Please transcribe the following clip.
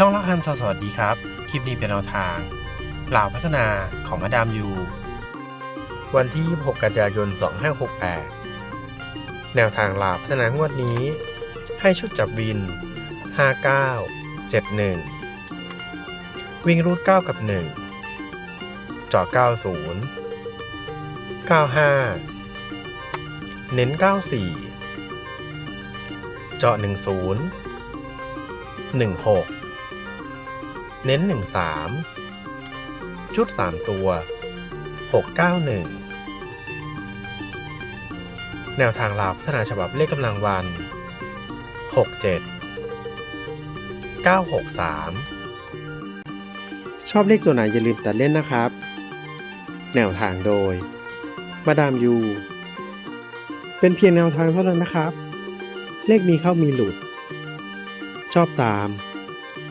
ช่องลักฮันทอสวัสดีครับ คลิปนี้เป็นแนวทางเหล่าพัฒนาของมาดามยู วันที่ 26 กันยายน 2568 แนวทางเหล่าพัฒนางวดนี้ ให้ชุดจับวิน 59 71 วิ่งรูด 9 กับ1เจาะ90 95 เน้น 94 เจาะ10 16 เน้น 13 ชุด 3 ตัว 691 แนวทางลาวพัฒนาฉบับเลขกำลังวัน 67 963 ชอบเลขตัวไหนอย่าลืมตัดเล่นนะครับ แนวทางโดย มาดามยู เป็นเพียงแนวทางเท่านั้นนะครับ เลขมีเข้ามีหลุด ชอบตาม